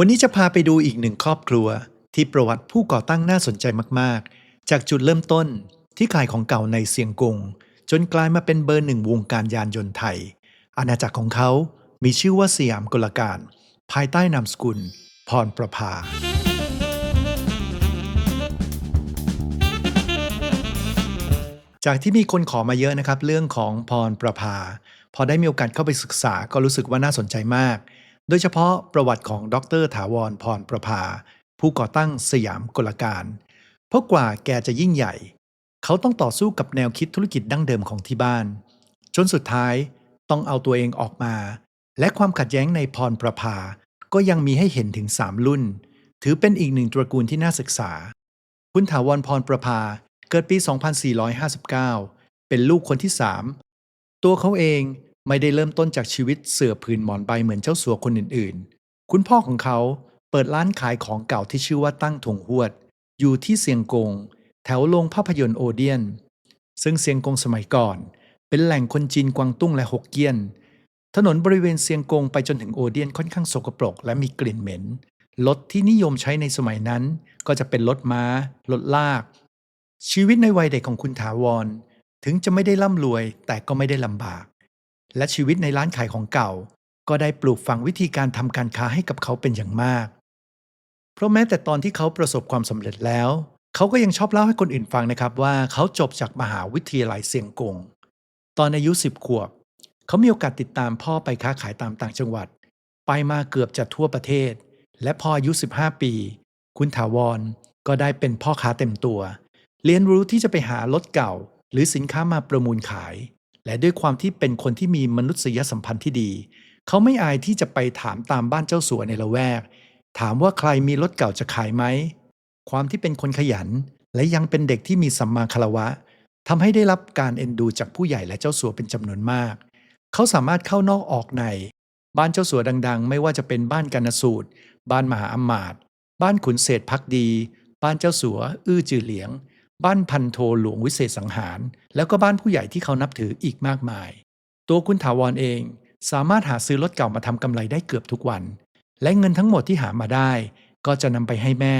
วันนี้จะพาไปดูอีกหนึ่งครอบครัว ที่ประวัติผู้ก่อตั้งน่าสนใจมาก ๆ จากจุดเริ่มต้นที่ขายของเก่าในเซียงกง จนกลายมาเป็นเบอร์หนึ่งวงการยานยนต์ไทย อาณาจักรของเขามีชื่อว่าสยามกลการ ภายใต้นามสกุล พรประภา จากที่มีคนขอมาเยอะนะครับ เรื่องของพรประภา พอได้มีโอกาสเข้าไปศึกษาก็รู้สึกว่าน่าสนใจมาก โดยเฉพาะประวัติของดรถาวรพรประภา ผู้ก่อตั้งสยามกลการ เพราะกว่าแกจะยิ่งใหญ่ เขาต้องต่อสู้กับแนวคิดธุรกิจดั้งเดิมของที่บ้าน จนสุดท้ายต้องเอาตัวเองออกมา และความขัดแย้งในพรประภา ก็ยังมีให้เห็นถึง 3 รุ่น ถือเป็นอีกหนึ่งตระกูลที่น่าศึกษา คุณถาวรพรประภาเกิดปี 2459 เป็นลูกคนที่ 3 ตัวเขาเอง ไม่ได้เริ่มต้นจากชีวิตเสือผืนหมอนใบเหมือนเจ้าสัวคนอื่นๆ คุณพ่อของเขาเปิดร้านขายของเก่าที่ชื่อว่าตั้งถงหวด อยู่ที่เซียงกง แถวโรงภาพยนตร์โอเดียน ซึ่งเซียงกงสมัยก่อน เป็นแหล่งคนจีนกวางตุ้งและฮกเกี้ยน ถนนบริเวณเซียงกงไปจนถึงโอเดียนค่อนข้างสกปรกและมีกลิ่นเหม็นรถที่นิยมใช้ในสมัยนั้น ก็จะเป็นรถม้ารถลาก ชีวิตในวัยเด็กของคุณถาวร ถึงจะไม่ได้ร่ำรวยแต่ก็ไม่ได้ลำบาก และชีวิตในร้านขายของเก่า ก็ได้ปลูกฝังวิธีการทำการค้าให้กับเขาเป็นอย่างมาก เพราะแม้แต่ตอนที่เขาประสบความสำเร็จแล้ว เขาก็ยังชอบเล่าให้คนอื่นฟังนะครับว่าเขาจบจากมหาวิทยาลัยเซียงกง ตอนอายุ 10 ขวบ เขามีโอกาสติดตามพ่อไปค้าขายตามต่างจังหวัด ไปมาเกือบจะทั่วประเทศ และพออายุ 15 ปี คุณถาวรก็ได้เป็นพ่อค้าเต็มตัว เรียนรู้ที่จะไปหารถเก่า หรือสินค้ามาประมูลขาย และด้วยความที่เป็นคนที่มีมนุษยสัมพันธ์ที่ดี เขาไม่อายที่จะไปถามตามบ้านเจ้าสัวในละแวก ถามว่าใครมีรถเก่าจะขายไหม ความที่เป็นคนขยัน และยังเป็นเด็กที่มีสัมมาคารวะทำให้ได้รับการเอ็นดูจากผู้ใหญ่และเจ้าสัวเป็นจำนวนมาก เขาสามารถเข้านอกออกใน บ้านเจ้าสัวดัง ๆ ไม่ว่าจะเป็นบ้านกนสูตร บ้านมหาอมาตย์บ้านขุนเศรษฐพักดี บ้านเจ้าสัว อื้อจือเหลียง บ้านพันโทหลวงวิเศษสังหาร แล้วก็บ้านผู้ใหญ่ที่เขานับถืออีกมากมาย ตัวคุณถาวรเองสามารถหาซื้อรถเก่ามาทำกำไรได้เกือบทุกวัน และเงินทั้งหมดที่หามาได้ ก็จะนำไปให้แม่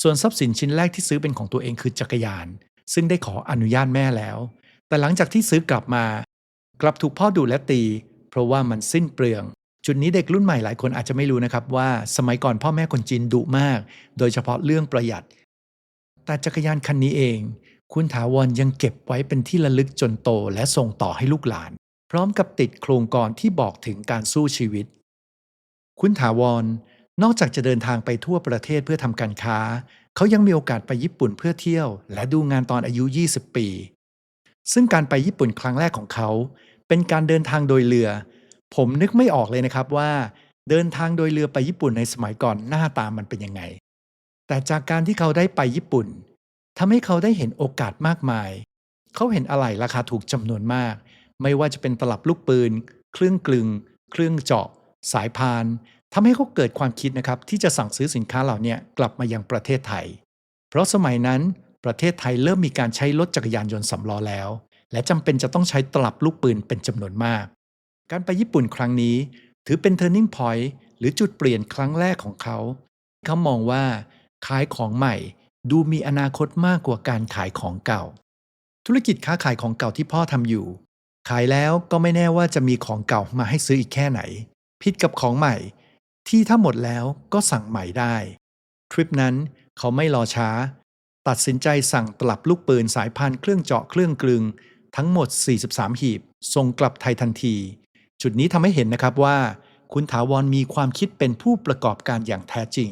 ส่วนทรัพย์สินชิ้นแรกที่ซื้อเป็นของตัวเองคือจักรยาน ซึ่งได้ขออนุญาตแม่แล้ว แต่หลังจากที่ซื้อกลับมา กลับถูกพ่อดุและตี เพราะว่ามันสิ้นเปลืองจุดนี้เด็กรุ่นใหม่หลายคนอาจจะไม่รู้นะครับว่าสมัยก่อนพ่อแม่คนจีนดุมาก โดยเฉพาะเรื่องประหยัด แต่จักรยานคันนี้เอง คุณถาวรยังเก็บไว้เป็นที่ระลึกจนโตและส่งต่อให้ลูกหลาน พร้อมกับติดโครงกรที่บอกถึงการสู้ชีวิต คุณถาวรนอกจากจะเดินทางไปทั่วประเทศเพื่อทำการค้า เขายังมีโอกาสไปญี่ปุ่นเพื่อเที่ยว และดูงานตอนอายุ 20 ปี ซึ่งการไปญี่ปุ่นครั้งแรกของเขา เป็นการเดินทางโดยเรือ ผมนึกไม่ออกเลยนะครับว่า เดินทางโดยเรือไปญี่ปุ่นในสมัยก่อนหน้าตามันเป็นยังไง แต่จากการที่เขาได้ไปญี่ปุ่นทำให้เขาได้เห็นโอกาสมากมาย เขาเห็นอะไหล่ราคาถูกจำนวนมาก ไม่ว่าจะเป็นตลับลูกปืน เครื่องกลึง เครื่องเจาะ สายพานทำให้เขาเกิดความคิดนะครับที่จะสั่งซื้อสินค้าเหล่านี้กลับมายังประเทศไทย เพราะสมัยนั้นประเทศไทยเริ่มมีการใช้รถจักรยานยนต์สำล้อแล้ว และจำเป็นจะต้องใช้ตลับลูกปืนเป็นจำนวนมาก การไปญี่ปุ่นครั้งนี้ ถือเป็น turning point หรือจุดเปลี่ยนครั้งแรกของเขา เขามองว่า ขายของใหม่ ดูมีอนาคตมากกว่าการขายของเก่า ธุรกิจค้าขายของเก่าที่พ่อทำอยู่ ขายแล้วก็ไม่แน่ว่าจะมีของเก่ามาให้ซื้ออีกแค่ไหนผิดกับของใหม่ ที่ถ้าหมดแล้วก็สั่งใหม่ได้ ทริปนั้นเขาไม่รอช้า ตัดสินใจสั่งตลับลูกปืนสายพันเครื่องเจาะเครื่องกลึง ทั้งหมด 43 หีบ ส่งกลับไทยทันที จุดนี้ทำให้เห็นนะครับว่า คุณถาวรมีความคิดเป็นผู้ประกอบการอย่างแท้จริง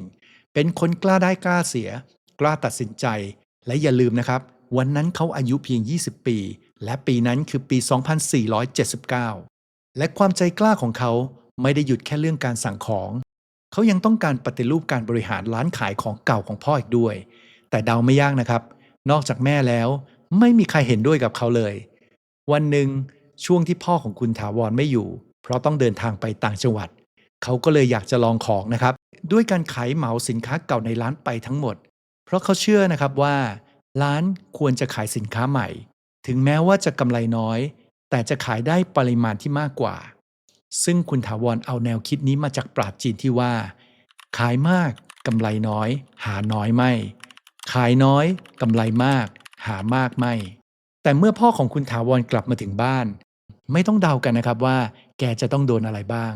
เป็นคนกล้าได้กล้าเสีย กล้าตัดสินใจ และอย่าลืมนะครับ วันนั้นเขาอายุเพียง 20 ปี และปีนั้นคือปี 2479 และความใจกล้าของเขาไม่ได้หยุดแค่เรื่องการสั่งของ เขายังต้องการปฏิรูปการบริหารร้านขายของเก่าของพ่ออีกด้วย แต่เดาไม่ยากนะครับ นอกจากแม่แล้วไม่มีใครเห็นด้วยกับเขาเลย วันหนึ่งช่วงที่พ่อของคุณถาวรไม่อยู่ เพราะต้องเดินทางไปต่างจังหวัด เขาก็เลยอยากจะลองของนะครับ ด้วยการขายเหมาสินค้าเก่าในร้านไปทั้งหมด เพราะเขาเชื่อนะครับว่า ร้านควรจะขายสินค้าใหม่ ถึงแม้ว่าจะกำไรน้อย แต่จะขายได้ปริมาณที่มากกว่า ซึ่งคุณถาวรเอาแนวคิดนี้มาจากปราชญ์จีนที่ว่า ขายมากกำไรน้อย หาน้อยไม่ ขายน้อยกำไรมาก หามากไม่ แต่เมื่อพ่อของคุณถาวรกลับมาถึงบ้าน ไม่ต้องเดากันนะครับว่า แกจะต้องโดนอะไรบ้าง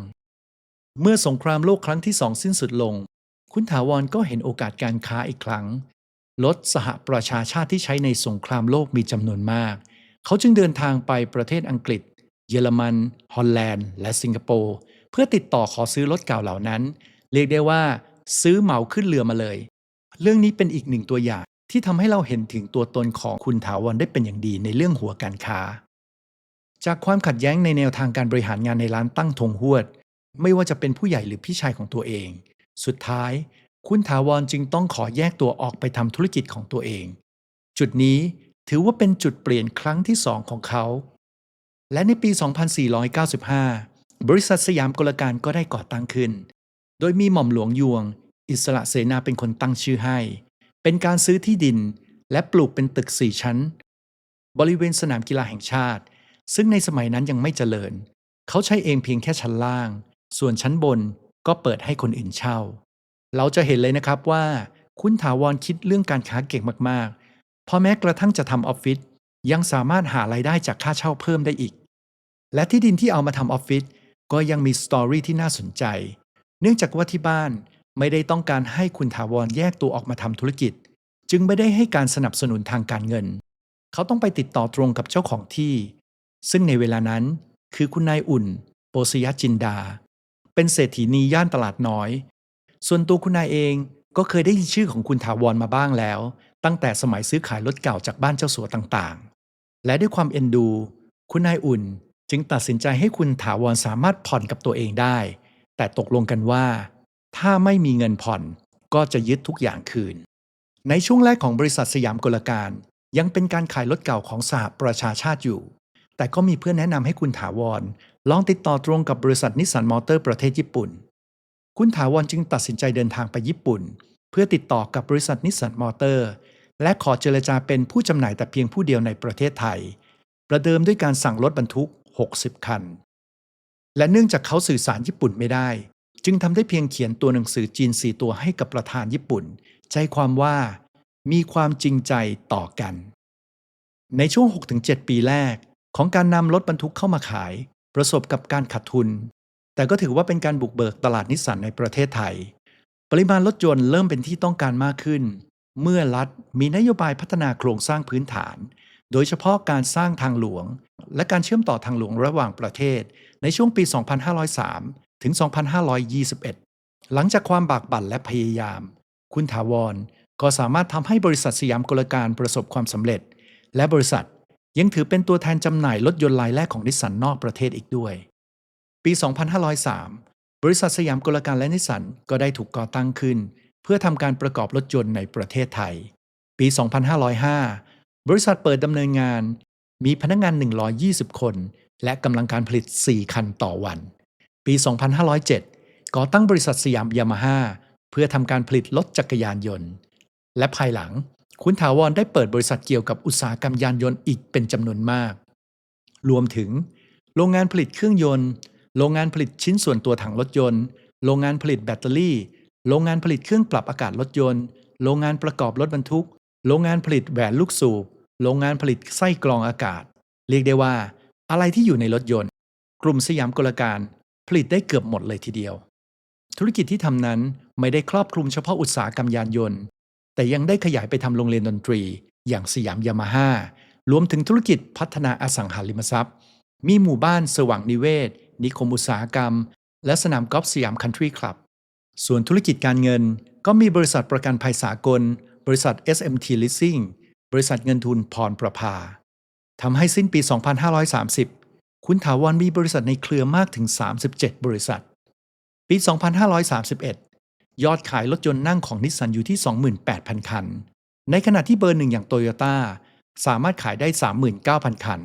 เมื่อสงครามโลกครั้งที่สองสิ้นสุดลง คุณถาวรก็เห็นโอกาสการค้าอีกครั้ง รถสหประชาชาติที่ใช้ในสงครามโลกมีจำนวนมาก เขาจึงเดินทางไปประเทศอังกฤษ เยอรมัน ฮอลแลนด์ และสิงคโปร์ เพื่อติดต่อขอซื้อรถเก่าเหล่านั้น เรียกได้ว่าซื้อเหมาขึ้นเรือมาเลย เรื่องนี้เป็นอีกหนึ่งตัวอย่างที่ทำให้เราเห็นถึงตัวตนของคุณถาวรได้เป็นอย่างดีในเรื่องหัวการค้า จากความขัดแย้งในแนวทางการบริหารงานในร้านตั้งธงหวด ไม่ว่าจะเป็นผู้ใหญ่หรือพี่ชายของตัวเอง สุดท้าย คุณถาวรจึงต้องขอแยกตัวออกไปทำธุรกิจของตัวเอง จุดนี้ถือว่าเป็นจุดเปลี่ยนครั้งที่สองของเขา และในปี 2495 บริษัทสยามกลการก็ได้ก่อตั้งขึ้น โดยมีหม่อมหลวงยวง อิสระเสนาเป็นคนตั้งชื่อให้ เป็นการซื้อที่ดินและปลูกเป็นตึกสี่ชั้น บริเวณสนามกีฬาแห่งชาติ ซึ่งในสมัยนั้นยังไม่เจริญ เขาใช้เองเพียงแค่ชั้นล่าง ส่วนชั้นบนก็เปิดให้คนอื่นเช่า เราจะเห็นเลยนะครับว่าคุณถาวรคิดเรื่องการค้าเก่งมากๆ พอแม้กระทั่งจะทำออฟฟิศยังสามารถหารายได้จากค่าเช่าเพิ่มได้อีก และที่ดินที่เอามาทำออฟฟิศก็ยังมีสตอรี่ที่น่าสนใจ เนื่องจากว่าที่บ้านไม่ได้ต้องการให้คุณถาวรแยกตัวออกมาทำธุรกิจ จึงไม่ได้ให้การสนับสนุนทางการเงิน เขาต้องไปติดต่อตรงกับเจ้าของที่ ซึ่งในเวลานั้นคือคุณนายอุ่น โปสยจินดา เป็นเศรษฐีนีย่านตลาดน้อย ส่วนตัวคุณนายเองก็เคยได้ยินชื่อของคุณถาวรมาบ้างแล้ว ตั้งแต่สมัยซื้อขายรถเก่าจากบ้านเจ้าสัวต่างๆ และด้วยความเอ็นดู คุณนายอุ่นจึงตัดสินใจให้คุณถาวรสามารถผ่อนกับตัวเองได้ แต่ตกลงกันว่า ถ้าไม่มีเงินผ่อนก็จะยึดทุกอย่างคืน ในช่วงแรกของบริษัทสยามกลการ ยังเป็นการขายรถเก่าของสหประชาชาติอยู่ แต่ก็มีเพื่อนแนะนำให้คุณถาวร ลองติดต่อตรงกับบริษัทนิสสันมอเตอร์ประเทศญี่ปุ่น คุณถาวรจึงตัดสินใจเดินทางไปญี่ปุ่น เพื่อติดต่อกับบริษัทนิสสันมอเตอร์ และขอเจรจาเป็นผู้จำหน่ายแต่เพียงผู้เดียวในประเทศไทย ประเดิมด้วยการสั่งรถบรรทุก 60 คัน และเนื่องจากเขาสื่อสารญี่ปุ่นไม่ได้ จึงทำได้เพียงเขียนตัวหนังสือจีนสี่ตัวให้กับประธานญี่ปุ่น ใจความว่า มีความจริงใจต่อกัน ในช่วง 6-7 ปีแรก ของการนำรถบรรทุกเข้ามาขาย ประสบกับการขาดทุน แต่ก็ถือว่าเป็นการบุกเบิกตลาดนิสสันในประเทศไทย ปริมาณรถยนต์เริ่มเป็นที่ต้องการมากขึ้น เมื่อรัฐมีนโยบายพัฒนาโครงสร้างพื้นฐาน โดยเฉพาะการสร้างทางหลวง และการเชื่อมต่อทางหลวงระหว่างประเทศ ในช่วงปี 2503 ถึง 2521 หลังจากความบากบั่นและพยายาม คุณถาวรก็สามารถทำให้บริษัทสยามกลการประสบความสำเร็จ และบริษัท ยังถือเป็นตัวแทนจำหน่ายรถยนต์รายแรกของนิสสันนอกประเทศอีกด้วย ปี 2503 บริษัทสยามกลการและนิสสันก็ได้ถูกก่อตั้งขึ้น เพื่อทำการประกอบรถยนต์ในประเทศไทย ปี 2505 บริษัทเปิดดำเนินงาน มีพนักงาน 120 คน และกำลังการผลิต 4 คันต่อวัน ปี 2507 ก่อตั้งบริษัทสยามยามาฮ่าเพื่อทำการผลิตรถจักรยานยนต์ และภายหลัง คุณถาวรได้เปิดบริษัทเกี่ยวกับอุตสาหกรรมยานยนต์อีกเป็นจำนวนมาก รวมถึง โรงงานผลิตเครื่องยนต์ โรงงานผลิตชิ้นส่วนตัวถังรถยนต์ โรงงานผลิตแบตเตอรี่ โรงงานผลิตเครื่องปรับอากาศรถยนต์ โรงงานประกอบรถบรรทุก โรงงานผลิตแหวนลูกสูบ โรงงานผลิตไส้กรองอากาศ เรียกได้ว่า อะไรที่อยู่ในรถยนต์ กลุ่มสยามกลการ ผลิตได้เกือบหมดเลยทีเดียว ธุรกิจที่ทำนั้นไม่ได้ครอบคลุมเฉพาะอุตสาหกรรมยานยนต์ แต่ยังได้ขยายไปทำโรงเรียนดนตรี อย่างสยามยามาฮ่ารวมถึงธุรกิจพัฒนาอสังหาริมทรัพย์ มีหมู่บ้านสว่างนิเวศ นิคมอุตสาหกรรม และสนามกอล์ฟสยามคันทรีคลับ ส่วนธุรกิจการเงิน ก็มีบริษัทประกันภัยสากล บริษัท SMT Leasing บริษัทเงินทุนพรประภาทำให้สิ้นปี 2530 คุณถาวรมีบริษัทในเครือมากถึง 37 บริษัท ปี 2531 ยอดขายรถยนต์นั่งของนิสสันอยู่ที่ 28,000 คัน ในขณะที่เบอร์หนึ่งอย่างโตโยต้าสามารถขายได้ 39,000 คัน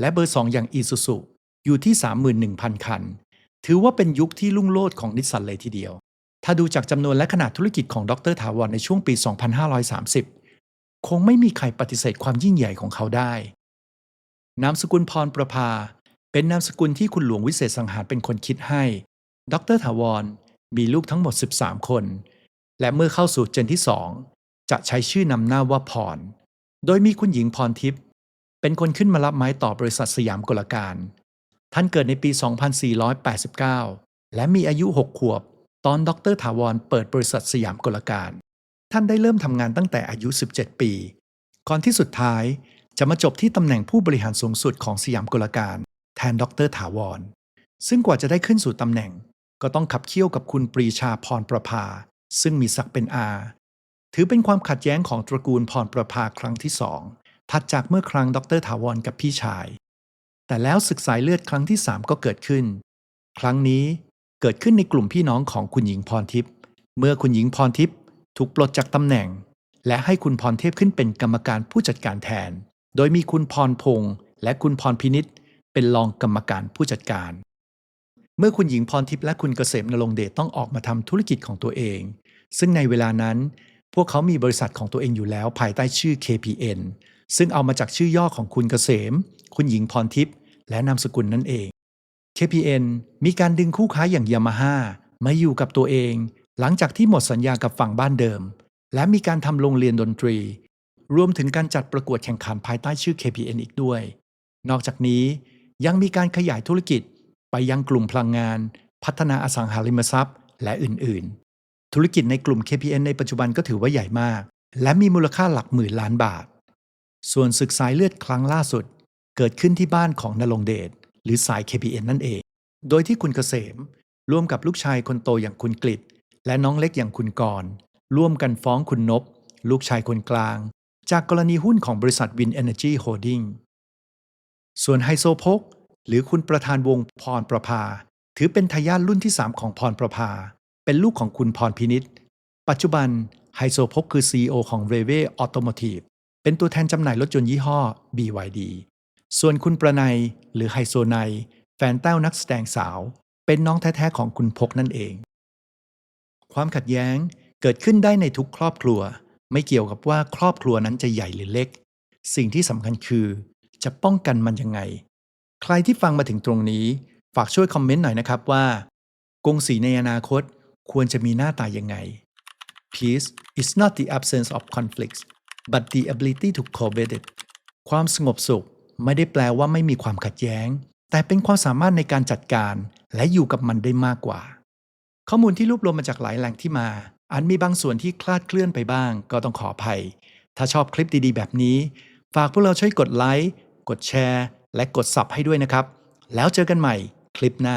และเบอร์ 2 อย่างอีซูซูอยู่ที่ 31,000 คัน ถือว่าเป็นยุคที่ลุ่งโลดของนิสสันเลยทีเดียว ถ้าดูจากจำนวนและขนาดธุรกิจของดรถาวรในช่วงปี 2530 คงไม่มีใครปฏิเสธความยิ่งใหญ่ของเขาได้ นามสกุลพรประภา เป็นนามสกุลที่คุณหลวงวิเศษสังหารเป็นคนคิดให้ ดรถาวร มีลูกทั้งหมด 13 คน และเมื่อเข้าสู่เจนที่2จะใช้ชื่อนำหน้าว่าพร โดยมีคุณหญิงพรทิพย์เป็นคนขึ้นมารับไม้ต่อบริษัทสยามกลการ ท่านเกิดในปี 2489 และมีอายุ 6 ขวบ ตอนดรถาวรเปิดบริษัทสยามกลการ ท่านได้เริ่มทำงานตั้งแต่อายุ 17 ปี ก่อนที่สุดท้ายจะมาจบที่ตำแหน่งผู้บริหารสูงสุดของสยามกลการ แทนดรถาวร ซึ่งกว่าจะได้ขึ้นสู่ตำแหน่ง ก็ต้องขับเคี่ยวกับคุณปรีชาพรประภา ซึ่งมีศักดิ์เป็นอา ถือเป็นความขัดแย้งของตระกูลพรประภาครั้งที่สองถัดจากเมื่อครั้งดรถาวรกับพี่ชาย แต่แล้วศึกสายเลือดครั้งที่3ก็เกิดขึ้น ครั้งนี้เกิดขึ้นในกลุ่มพี่น้องของคุณหญิงพรทิพย์เมื่อคุณหญิงพรทิพย์ถูกปลดจากตำแหน่ง และให้คุณพรเทพขึ้นเป็นกรรมการผู้จัดการแทน โดยมีคุณพรพงษ์และคุณพรพินิษเป็นรองกรรมการผู้จัดการ เมื่อคุณหญิงพรทิพย์และคุณเกษมนรงเดชต้องออกมาทำธุรกิจของตัวเอง ซึ่งในเวลานั้น พวกเขามีบริษัทของตัวเองอยู่แล้วภายใต้ชื่อ KPN ซึ่งเอามาจากชื่อย่อของคุณเกษม คุณหญิงพรทิพย์และนามสกุลนั่นเอง KPN มีการดึงคู่ค้าอย่างยามาฮ่ามาอยู่กับตัวเอง หลังจากที่หมดสัญญากับฝั่งบ้านเดิม และมีการทำโรงเรียนดนตรี รวมถึงการจัดประกวดแข่งขันภายใต้ชื่อ KPN อีกด้วย นอกจากนี้ยังมีการขยายธุรกิจ ไปยังกลุ่มพลังงาน พัฒนาอสังหาริมทรัพย์ และอื่นๆ ธุรกิจในกลุ่ม KPN ในปัจจุบันก็ถือว่าใหญ่มาก และมีมูลค่าหลักหมื่นล้านบาท ส่วนศึกสายเลือดครั้งล่าสุด เกิดขึ้นที่บ้านของนรงเดชหรือสาย KPN นั่นเอง โดยที่คุณเกษม ร่วมกับลูกชายคนโตอย่างคุณกฤษและน้องเล็กอย่างคุณกรร่วมกันฟ้องคุณนบลูกชายคนกลาง จากกรณีหุ้นของบริษัทวินเอเนจีโฮดดิ้งส่วนไฮโซพก หรือคุณประธานวงพรประภา ถือเป็นทายาทรุ่นที่ 3 ของพรประภา เป็นลูกของคุณพรพินิษปัจจุบันไฮโซพกคือ CEO ของ r e v e Automotive เป็นตัวแทนจำหน่ายรถยนต์ยี่ห้อ BYD ส่วนคุณประไนหรือไฮโซไนแฟนแต้วนักแสดงสาว เป็นน้องแท้ๆของคุณพกนั่นเอง ความขัดแย้งเกิดขึ้นได้ในทุกครอบครัว ไม่เกี่ยวกับว่าครอบครัวนั้นจะใหญ่หรือเล็ก สิ่งที่สำคัญคือ จะป้องกันมันยังไง ใครที่ฟังมาถึงตรงนี้ ฝากช่วยคอมเมนต์หน่อยนะครับว่า กงสีในอนาคตควรจะมีหน้าตายังไง Peace is not the absence of conflicts but the ability to cope it ความสงบสุขไม่ได้แปลว่าไม่มีความขัดแย้ง แต่เป็นความสามารถในการจัดการและอยู่กับมันได้มากกว่า ข้อมูลที่รวบรวมมาจากหลายแหล่งที่มาอันมีบางส่วนที่คลาดเคลื่อนไปบ้าง ก็ต้องขออภัย ถ้าชอบคลิปดีๆ แบบนี้ ฝากพวกเราช่วยกดไลค์ กดแชร์ และกด Sub ให้ด้วยนะครับ แล้วเจอกันใหม่คลิปหน้า